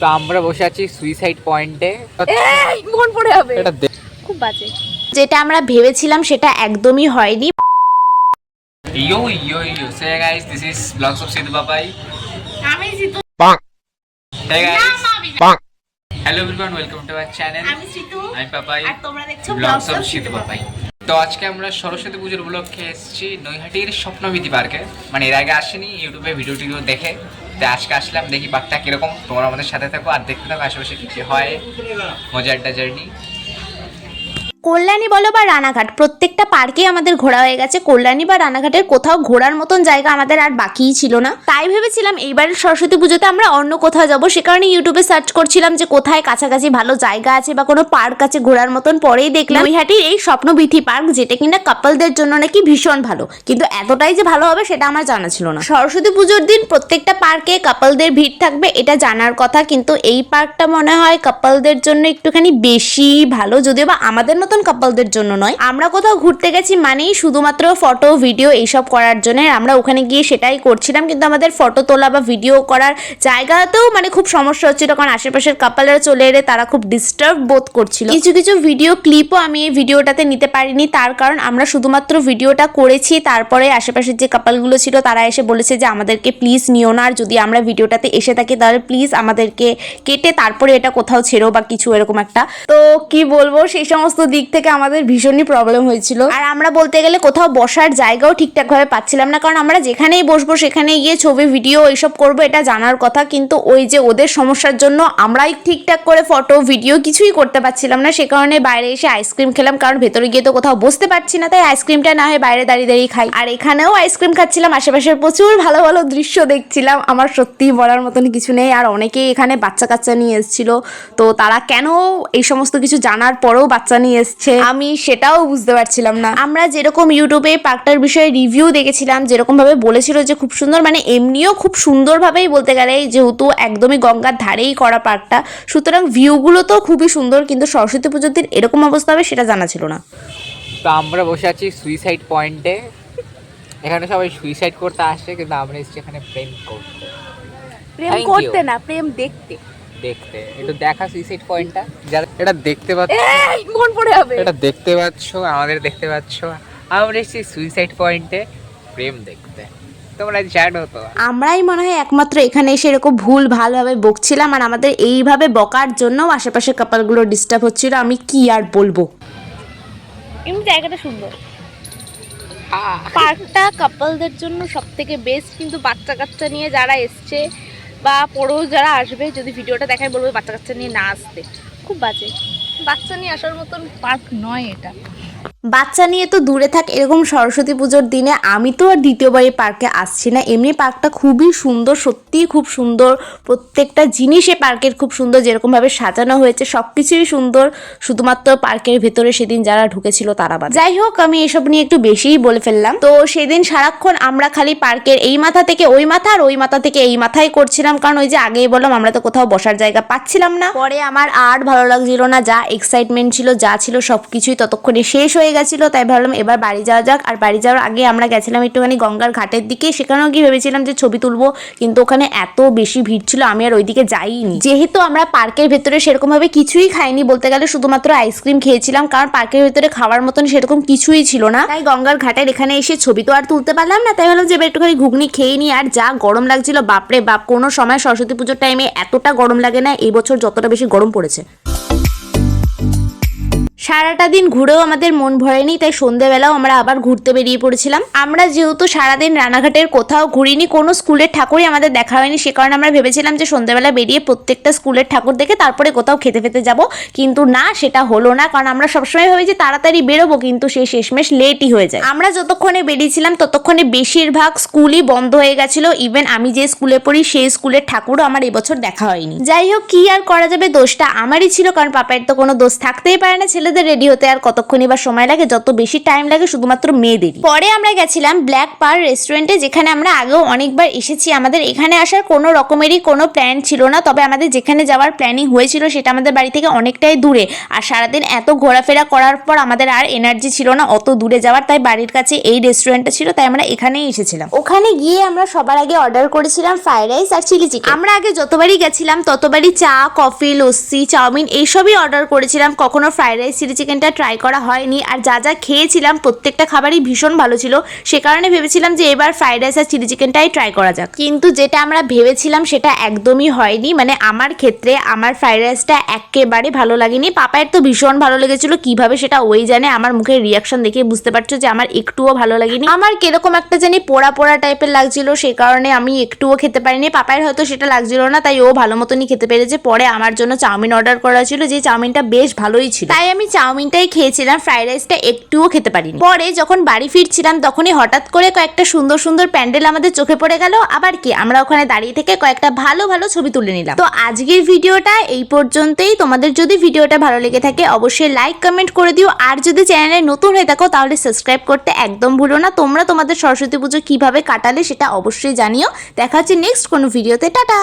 তো আমরা বসে আছি সুইসাইড পয়েন্টে এই মন পড়ে যাবে। এটা খুব বাজে। যেটা আমরা ভেবেছিলাম সেটা একদমই হয়নি। yo, yo. So, hey guys, this is Vlogs of Sidhu Papai. আমি জিতু। Hey guys. নাম আমি। না। Hello everyone, welcome to our channel. আমি জিতু। আমি পাপাই আর তোমরা দেখছ ব্লগস অফ সিধু পাপাই তো আজকে আমরা সরস্বতী পুজোর উপলক্ষে এসেছি নৈহাটির স্বপ্নবিধি পার্কে। মানে এর আগে আসেনি ইউটিউবে ভিডিও টিডিও দেখে। তো আজকে আসলাম, দেখি বাঘটা কীরকম। তোমরা আমাদের সাথে থাকো আর দেখতে থাকো, আশেপাশে কি কি হয়, মজার একটা জার্নি কল্যাণী বলো বা রানাঘাট, প্রত্যেকটা পার্কে আমাদের ঘোরা হয়ে গেছে। কল্যাণী বা রানাঘাটের কোথাও ঘোরার মতন জায়গা আমাদের আর বাকিই ছিল না। তাই ভেবেছিলাম এইবারের সরস্বতী পুজোতে আমরা অন্য কোথাও যাব। সে কারণে ইউটিউবে সার্চ করছিলাম যে কোথায় কাছাকাছি ভালো জায়গা আছে বা কোনো পার্ক আছে ঘোরার মতন। পরেই দেখলাম নৈহাটির এই স্বপ্নবিথি পার্ক, যেটা কিনা কাপলদের জন্য নাকি ভীষণ ভালো। কিন্তু এতটাই যে ভালো হবে সেটা আমার জানা ছিল না। সরস্বতী পুজোর দিন প্রত্যেকটা পার্কে কাপলদের ভিড় থাকবে, এটা জানার কথা। কিন্তু এই পার্কটা মনে হয় কাপলদের জন্য একটুখানি বেশি ভালো, যদিও বা আমাদের মতন কাপলদের জন্য নয়। আমরা কোথাও ঘুরতে গেছি মানেই শুধুমাত্র ফটো ভিডিও এইসব করার জন্য। আমরা ওখানে গিয়ে সেটাই করছিলাম, কিন্তু আমাদের ফটো তোলা বা ভিডিও করার জায়গাতেও মানে খুব সমস্যা হচ্ছিল, কারণ আশেপাশের কাপলরা চলে এলে তারা খুব ডিস্টার্ব বোধ করছিল। কিছু কিছু ভিডিও ক্লিপও আমি এই ভিডিওটাতে নিতে পারিনি, তার কারণ আমরা শুধুমাত্র ভিডিওটা করেছি। তারপরে আশেপাশের যে কাপালগুলো ছিল, তারা এসে বলেছে যে, আমাদেরকে প্লিজ নিও না, আর যদি আমরা ভিডিওটাতে এসে থাকি, তাহলে প্লিজ আমাদেরকে কেটে তারপরে এটা কোথাও ছেড়ো বা কিছু, এরকম একটা। তো কি বলব, সেই সমস্ত দিক থেকে আমাদের ভীষণই প্রবলেম হয়েছিল। আর আমরা বলতে গেলে কোথাও বসার জায়গাও ঠিকঠাকভাবে পাচ্ছিলাম না, কারণ আমরা যেখানেই বসবো সেখানে গিয়ে ছবি ভিডিও এইসব করব এটা জানার কথা। কিন্তু ওই যে ওদের সমস্যার জন্য আমরাই ঠিকঠাক করে ফটো ভিডিও কিছুই করতে পারছিলাম না। সে কারণে বাইরে এসে আইসক্রিম খেলাম, কারণ ভেতরে গিয়ে তো কোথাও বসতে পারছি না, তাই আইসক্রিমটা না হয় বাইরে দাঁড়িয়ে দাঁড়িয়ে খাই। আর এখানেও আইসক্রিম খাচ্ছিলাম আশেপাশের প্রচুর ভালো ভালো দৃশ্য দেখছিলাম। আমার সত্যিই বলার মতন কিছু নেই। আর অনেকেই এখানে বাচ্চা কাচ্চা নিয়ে এসেছিল। তো তারা কেন এই সমস্ত কিছু জানার পরেও বাচ্চা নিয়ে এসছে আমি সেটাও বুঝতে পারছিলাম না। আমরা যেরকম ইউটিউবে পার্কটার বিষয়ে রিভিউ দেখেছিলাম যেরকম ভাবে বলেছিল যে খুব সুন্দর মানে এমনিও খুব সুন্দরভাবেই বলতে গেলে যেহেতু একদমই গঙ্গার ধারেই করা পার্কটা সুতরাং ভিউগুলো তো খুবই সুন্দর কিন্তু সরস্বতী পুজোর দিন এরকম অবস্থা হবে সেটা জানা ছিল না। তো আমরা বসে আছি সুইসাইড পয়েন্টে এখানে সবাই সুইসাইড করতে আসে কিন্তু আমরা এসেছি এখানে প্রেম করতে। প্রেম করতে না প্রেম দেখতে। দেখতে। একটু দেখা সুইসাইড পয়েন্টটা যারা এটা দেখতে পাচ্ছ মন পড়ে যাবে। এটা দেখতে পাচ্ছ আমাদের দেখতে পাচ্ছ। আমরা এসেছি সুইসাইড পয়েন্টে প্রেম দেখতে। তোমরা জানো তো। আমরাই মনে হয় একমাত্র এখানে এসে এরকম ভুল ভালোভাবে বকছিলাম আর আমাদের এইভাবে বকার জন্য আশেপাশের কাপালগুলো ডিস্টার্ব হচ্ছিল আমি কি আর বলব? এমনি জায়গাটা সুন্দর। পার্কটা কাপলদের জন্য সব থেকে বেস্ট কিন্তু বাচ্চা কাচ্চা নিয়ে যারা এসছে বা পড়ো, যারা আসবে, যদি ভিডিওটা দেখায় বলবে বাচ্চা কাচ্চা নিয়ে না আসতে। খুব বাজে। বাচ্চা নিয়ে আসার মতন পার্ক নয় এটা। বাচ্চা নিয়ে তো দূরে থাক, এরকম সরস্বতী পুজোর দিনে আমি তো আর দ্বিতীয়বার এই পার্কে আসছি না। এমনি পার্কটা খুবই সুন্দর, সত্যিই খুব সুন্দর। প্রত্যেকটা জিনিসে পার্কের খুব সুন্দর, যেরকমভাবে সাজানো হয়েছে সব কিছুই সুন্দর। শুধুমাত্র পার্কের ভেতরে সেদিন যারা ঢুকেছিল তারা বাদ। যাই হোক, আমি এসব নিয়ে একটু বেশিই বলে ফেললাম। তো সেদিন সারাক্ষণ আমরা খালি পার্কের এই মাথা থেকে ওই মাথা আর ওই মাথা থেকে এই মাথায় করছিলাম। কারণ ওই যে আগেই বললাম, আমরা তো কোথাও বসার জায়গা পাচ্ছিলাম না। পরে আমার আর ভালো লাগছিল না, যা এক্সাইটমেন্ট ছিল, যা ছিল সব কিছুই ততক্ষণে শেষ হয়ে গেছিল, তাই ভাবলাম এবার বাড়ি যাওয়া যাক। আর বাড়ি যাওয়ার আগে আমরা গেছিলাম একটুখানি গঙ্গার ঘাটের দিকে। সেখানেও গিয়ে ভেবেছিলাম যে ছবি তুলবো, কিন্তু ওখানে এত বেশি ভিড় ছিল, আমি আর ওইদিকে যাইনি। যেহেতু আমরা পার্কের ভেতরে সেরকমভাবে কিছুই খাইনি, বলতে গেলে শুধুমাত্র আইসক্রিম খেয়েছিলাম, কারণ পার্কের ভেতরে খাওয়ার মতন সেরকম কিছুই ছিল না। তাই গঙ্গার ঘাটের এখানে এসে ছবি তো আর তুলতে পারলাম না, তাই ভাবলাম যে এবার একটুখানি ঘুগনি খেয়ে নিই। আর যা গরম লাগছিল, বাপরে বাপ, কোনো সময় সরস্বতী পুজোর টাইমে এতটা গরম লাগে না, এই বছর যতটা বেশি গরম পড়েছে। সারাটা দিন ঘুরেও আমাদের মন ভরেনি তাই সন্ধেবেলাও আমরা আবার ঘুরতে বেরিয়ে পড়েছিলাম। আমরা যেহেতু সারাদিন রানাঘাটের কোথাও ঘুরিনি, কোনো স্কুলের ঠাকুরই আমাদের দেখা হয়নি। সে কারণে আমরা ভেবেছিলাম যে সন্ধেবেলা বেরিয়ে প্রত্যেকটা স্কুলের ঠাকুর দেখে তারপরে কোথাও খেতে ফেতে যাব। কিন্তু না, সেটা হলো না, কারণ আমরা সবসময় ভাবি যে তাড়াতাড়ি বেরোবো, কিন্তু সেই শেষমেশ লেটই হয়ে যায়। আমরা যতক্ষণে বেরিয়েছিলাম, ততক্ষণে বেশিরভাগ স্কুলই বন্ধ হয়ে গেছিল। ইভেন আমি যে স্কুলে পড়ি, সেই স্কুলের ঠাকুরও আমার এবছর দেখা হয়নি। যাই হোক, কি আর করা যাবে, দোষটা আমারই ছিল, কারণ পাপায়ের তো কোনো দোষ থাকতেই পারে না, ছেলে ছেলেদের রেডি হতে আর কতক্ষণই বা সময় লাগে, যত বেশি টাইম লাগে শুধুমাত্র মেয়েদেরই। পরে আমরা গেছিলাম ব্ল্যাক পার রেস্টুরেন্টে যেখানে আমরা আগেও অনেকবার এসেছি। আমাদের এখানে আসার কোনো রকমেরই কোনো প্ল্যান ছিল না, তবে আমাদের যেখানে যাওয়ার প্ল্যানিং হয়েছিল, সেটা আমাদের বাড়ি থেকে অনেকটাই দূরে। আর সারাদিন এত ঘোরাফেরা করার পর আমাদের আর এনার্জি ছিল না, অত দূরে যাওয়ার। তাই বাড়ির কাছে এই রেস্টুরেন্টটা ছিল, তাই আমরা এখানেই এসেছিলাম। ওখানে গিয়ে আমরা সবার আগে অর্ডার করেছিলাম ফ্রাইড রাইস আর চিলি চিকেন আমরা আগে যতবারই গেছিলাম, ততবারই চা কফি লস্যি, চাউমিন, এইসবই অর্ডার করেছিলাম। কখনো ফ্রাইড রাইস চিলি চিকেনটা ট্রাই করা হয়নি। আর যা যা খেয়েছিলাম, প্রত্যেকটা খাবারই ভীষণ ভালো ছিল। সে কারণে ভেবেছিলাম যে এবার ফ্রাইড রাইস আর চিলি চিকেনটাই ট্রাই করা যাক। কিন্তু যেটা আমরা ভেবেছিলাম, সেটা একদমই হয়নি। মানে আমার ক্ষেত্রে আমার ফ্রাইড রাইসটা একেবারে ভালো লাগেনি। পাপায়ের তো ভীষণ ভালো লেগেছিল। কীভাবে সেটা ওই জানে। আমার মুখের রিয়াকশন দেখে বুঝতে পারছ যে আমার একটুও ভালো লাগেনি। আমার কীরকম একটা জানি পোড়া পোড়া টাইপের লাগছিল। সে কারণে আমি একটুও খেতে পারিনি। পাপায়ের হয়তো সেটা লাগছিল না, তাই ও ভালো মতনই খেতে পেরেছে। পরে আমার জন্য চাউমিন অর্ডার করা ছিল, যে চাউমিনটা বেশ ভালোই ছিল। তাই আমি চাউমিনটাই খেয়েছিলাম ফ্রাইড রাইসটা একটুও খেতে পারিনি। পরে যখন বাড়ি ফিরছিলাম, তখনই হঠাৎ করে কয়েকটা সুন্দর সুন্দর প্যান্ডেল আমাদের চোখে পড়ে গেল। আবার কি, আমরা ওখানে দাঁড়িয়ে থেকে কয়েকটা ভালো ভালো ছবি তুলে নিলাম। তো আজকের ভিডিওটা এই পর্যন্তই। তোমাদের যদি ভিডিওটা ভালো লেগে থাকে, অবশ্যই লাইক কমেন্ট করে দিও। আর যদি চ্যানেলে নতুন হয়ে থাকো, তাহলে সাবস্ক্রাইব করতে একদম ভুলো না। তোমরা তোমাদের সরস্বতী পুজো কীভাবে কাটালে, সেটা অবশ্যই জানিও। দেখা হচ্ছে নেক্সট কোনো ভিডিওতে টাটা!